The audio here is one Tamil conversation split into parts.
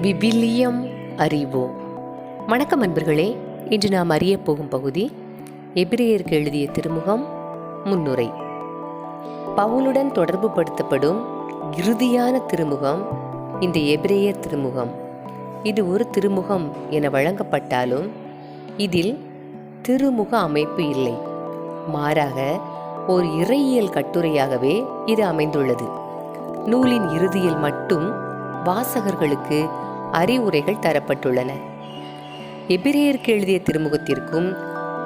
விவிலியம் அறிவோம். வணக்கம் அன்பர்களே இன்று நாம் அறிய போகும் பகுதி எபிரேயருக்கு எழுதிய திருமுகம் முன்னுரை. பவுலுடன் தொடர்பு படுத்தப்படும் இறுதியான திருமுகம் இந்த எபிரேயர் திருமுகம். இது ஒரு திருமுகம் என வழங்கப்பட்டாலும் இதில் திருமுக அமைப்பு இல்லை. மாறாக ஒரு இறையியல் கட்டுரையாகவே இது அமைந்துள்ளது. நூலின் இறுதியில் மட்டும் வாசகர்களுக்கு அறிவுரைகள் தரப்பட்டுள்ளன. எபிரேயருக்கு எழுதிய திருமுகத்திற்கும்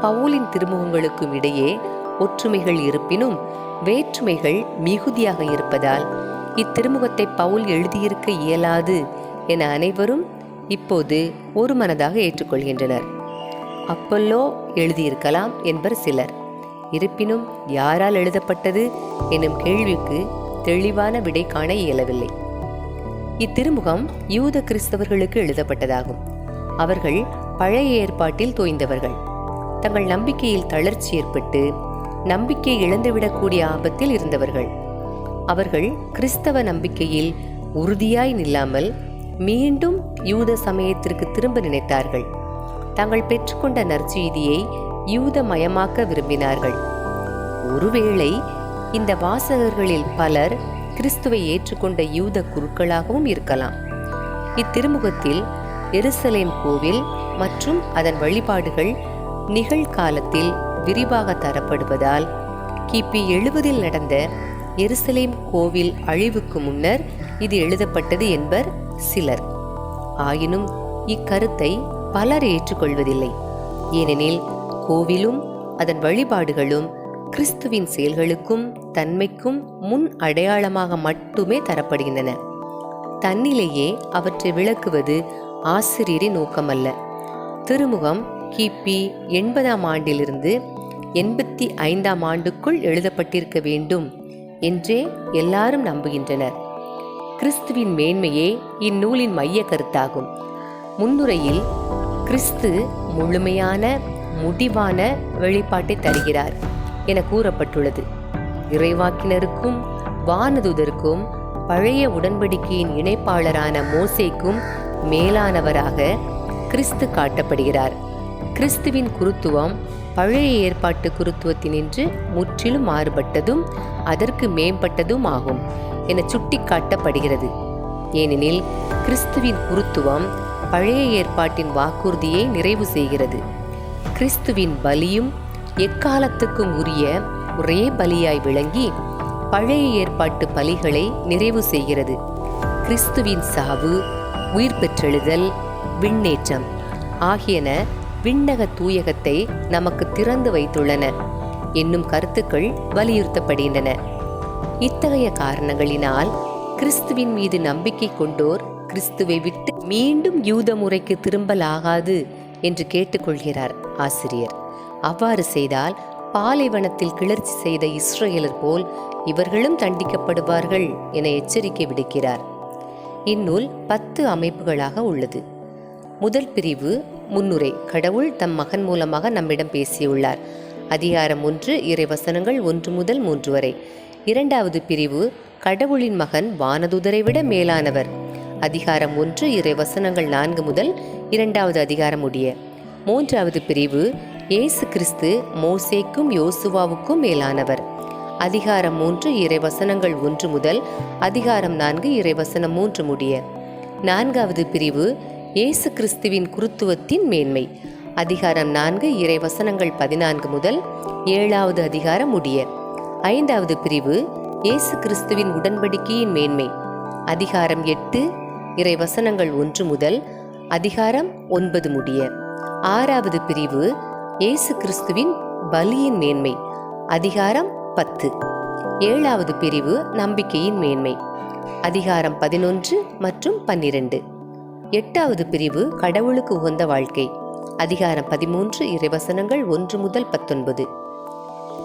பவுலின் திருமுகங்களுக்கும் இடையே ஒற்றுமைகள் இருப்பினும் வேற்றுமைகள் மிகுதியாக இருப்பதால் இத்திருமுகத்தை பவுல் எழுதியிருக்க இயலாது என அனைவரும் இப்போது ஒரு மனதாக ஏற்றுக்கொள்கின்றனர். அப்பல்லோ எழுதியிருக்கலாம் என்பர் சிலர். இருப்பினும் யாரால் எழுதப்பட்டது எனும் கேள்விக்கு தெளிவான விடை காண இயலவில்லை. இத்திருமுகம் யூத கிறிஸ்தவர்களுக்கு எழுதப்பட்டதாகும். அவர்கள் பழைய ஏற்பாட்டில் தோய்ந்தவர்கள். தங்கள் நம்பிக்கையில் தளர்ச்சி ஏற்பட்டு நம்பிக்கை இழந்துவிடக்கூடிய ஆபத்தில் இருந்தவர்கள். அவர்கள் கிறிஸ்தவ நம்பிக்கையில் உறுதியாய் நில்லாமல் மீண்டும் யூத சமயத்திற்கு திரும்ப நினைத்தார்கள். தாங்கள் பெற்றுக்கொண்ட நற்செய்தியை யூத மயமாக்க விரும்பினார்கள். ஒருவேளை இந்த வாசகர்களில் பலர் கிறிஸ்துவை ஏற்றுக்கொண்ட யூத குருக்களாகவும் இருக்கலாம். இத்திருமுகத்தில் எருசலேம் கோவில் மற்றும் அதன் வழிபாடுகள் நிகழ்காலத்தில் விரிவாக தரப்படுவதால் கிபி எழுபதில் நடந்த எருசலேம் கோவில் அழிவுக்கு முன்னர் இது எழுதப்பட்டது என்பர் சிலர். ஆயினும் இக்கருத்தை பலர் ஏற்றுக்கொள்வதில்லை. ஏனெனில் கோவிலும் அதன் வழிபாடுகளும் கிறிஸ்துவின் செயல்களுக்கும் தன்மைக்கும் முன் அடையாளமாக மட்டுமே தரப்படுகின்றன. தன்னிலேயே அவற்றை விளக்குவது ஆசிரியரின் நோக்கமல்ல. திருமுகம் கிபி எண்பதாம் ஆண்டிலிருந்து எண்பத்தி ஐந்தாம் ஆண்டுக்குள் எழுதப்பட்டிருக்க வேண்டும் என்றே எல்லாரும் நம்புகின்றனர். கிறிஸ்துவின் மேன்மையே இந்நூலின் மைய கருத்தாகும். முன்னுரையில் கிறிஸ்து முழுமையான முடிவான வெளிப்பாட்டை தருகிறார். என கூறப்பட்டுள்ளது. இறைவாக்கினருக்கும் வானதுதருக்கும் பழைய உடன்படிக்கையின் இணைப்பாளரான மோசேக்கும் மேலானவராக கிறிஸ்து காட்டப்படுகிறார். கிறிஸ்துவின் குருத்துவம் பழைய ஏற்பாட்டு குருத்துவத்தினின்று முற்றிலும் மாறுபட்டதும் அதற்கு மேம்பட்டதும் ஆகும் என சுட்டிக்காட்டப்படுகிறது. ஏனெனில் கிறிஸ்துவின் குருத்துவம் பழைய ஏற்பாட்டின் வாக்குறுதியை நிறைவு செய்கிறது. கிறிஸ்துவின் பலியும் எக்காலத்துக்கும் உரிய ஒரே பலியாய் விளங்கி பழைய ஏற்பாட்டு பலிகளை நிறைவு செய்கிறது. கிறிஸ்துவின் சாவு உயிர் பெற்றெழுதல் விண்ணேற்றம் ஆகியன விண்ணக தூயகத்தை நமக்கு திறந்து வைத்துள்ளன. என்னும் கருத்துக்கள் வலியுறுத்தப்படுகின்றன. இத்தகைய காரணங்களினால் கிறிஸ்துவின் மீது நம்பிக்கை கொண்டோர் கிறிஸ்துவை விட்டு மீண்டும் யூத முறைக்கு திரும்பலாகாது என்று கேட்டுக்கொள்கிறார் ஆசிரியர். அவ்வாறு செய்தால் பாலைவனத்தில் கிளர்ச்சி செய்த இஸ்ரேலர் போல் இவர்களும் தண்டிக்கப்படுவார்கள் என எச்சரிக்கை விடுக்கிறார். இந்நூல் பத்து அமைப்புகளாக உள்ளது. முதல் பிரிவு முன்னுரை கடவுள் தம் மகன் மூலமாக நம்மிடம் பேசியுள்ளார். அதிகாரம் ஒன்று இறைவசனங்கள் ஒன்று முதல் மூன்று வரை. இரண்டாவது பிரிவு கடவுளின் மகன் வானதுதரை விட மேலானவர். அதிகாரம் ஒன்று இறைவசனங்கள் நான்கு முதல் இரண்டாவது அதிகாரம் உடைய மூன்றாவது பிரிவு இயேசு கிறிஸ்து மோசேக்கும் யோசுவாவுக்கும் மேலானவர். அதிகாரம் மூன்று இறைவசனங்கள் ஒன்று முதல் அதிகாரம் நான்கு இறைவசனம் மூன்று முடிய. நான்காவது பிரிவு இயேசு கிறிஸ்துவின் குருத்துவத்தின் மேன்மை. அதிகாரம் நான்கு இறைவசனங்கள் பதினான்கு முதல் ஏழாவது அதிகாரம் முடிய. ஐந்தாவது பிரிவு இயேசு கிறிஸ்துவின் உடன்படிக்கையின் மேன்மை. அதிகாரம் எட்டு இறைவசனங்கள் ஒன்று முதல் அதிகாரம் ஒன்பது முடிய. ஆறாவது பிரிவு இயேசு கிறிஸ்துவின் பலியின் மேன்மை. அதிகாரம் பத்து. ஏழாவது பிரிவு நம்பிக்கையின் மேன்மை. அதிகாரம் பதினொன்று மற்றும் பன்னிரண்டு. எட்டாவது பிரிவு கடவுளுக்கு உகந்த வாழ்க்கை. அதிகாரம் பதிமூன்று இறைவசனங்கள் ஒன்று முதல் பத்தொன்பது.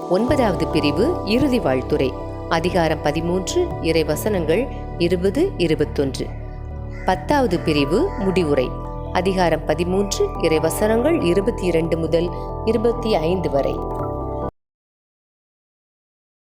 ஒன்பதாவது பிரிவு இறுதி வாழ்த்துறை. அதிகாரம் பதிமூன்று இறைவசனங்கள் இருபது இருபத்தொன்று. பத்தாவது பிரிவு முடிவுரை. அதிகாரம் பதிமூன்று இறைவசனங்கள் இருபத்தி இரண்டு முதல் இருபத்தி ஐந்து வரை.